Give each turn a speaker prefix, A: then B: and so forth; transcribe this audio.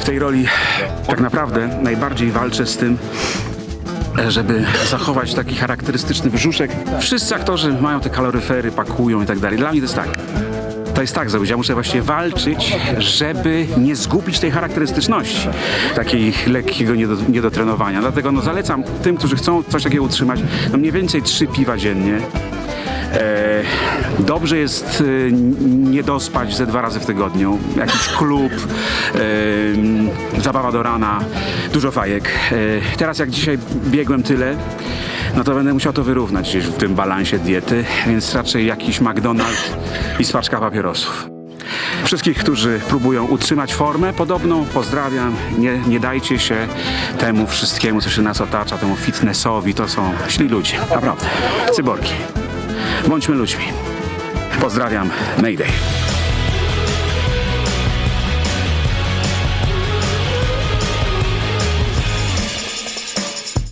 A: W tej roli tak naprawdę najbardziej walczę z tym, żeby zachować taki charakterystyczny brzuszek. Wszyscy aktorzy mają te kaloryfery, pakują i tak dalej. Dla mnie to jest tak. To jest tak. Ja muszę właśnie walczyć, żeby nie zgubić tej charakterystyczności, takiej lekkiego niedo, niedotrenowania. Dlatego no, zalecam tym, którzy chcą coś takiego utrzymać, no mniej więcej trzy piwa dziennie. E, dobrze jest e, nie dospać ze dwa razy w tygodniu. Jakiś klub, e, zabawa do rana, dużo fajek. Teraz jak dzisiaj biegłem tyle, no to będę musiał to wyrównać gdzieś w tym balansie diety, więc raczej jakiś McDonald's i spaczka papierosów. Wszystkich, którzy próbują utrzymać formę podobną, pozdrawiam. Nie, nie dajcie się temu wszystkiemu, co się nas otacza, temu fitnessowi. To są źli ludzie, naprawdę. Cyborgi. Bądźmy ludźmi. Pozdrawiam. Mayday.